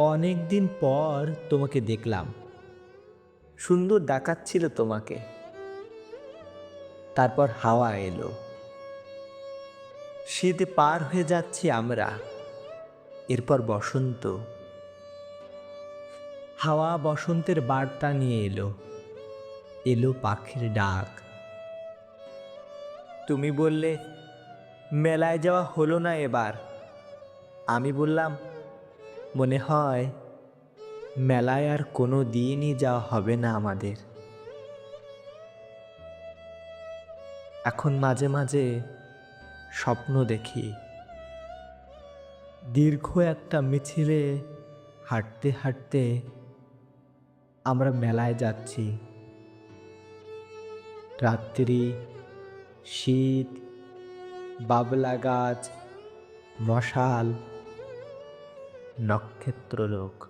অনেক দিন পর তোমাকে দেখলাম। সুন্দর দেখাচ্ছিল তোমাকে। তারপর হাওয়া এলো। শীতে পার হয়ে যাচ্ছি আমরা। এরপর বসন্ত। হাওয়া বসন্তের বার্তা নিয়ে এলো। এলো পাখির ডাক। তুমি বললে মেলায় যাওয়া হলো না এবার। আমি বললাম মনে হয়, মেলায় আর কোনো দিনই যাওয়া হবে না আমাদের। এখন মাঝে মাঝে স্বপ্ন দেখি, দীর্ঘ একটা মিছিলে হাঁটতে হাঁটতে আমরা মেলায় যাচ্ছি। রাত্রি, শীত, বাবলা গাছ, মশাল నక్షత్రలోక్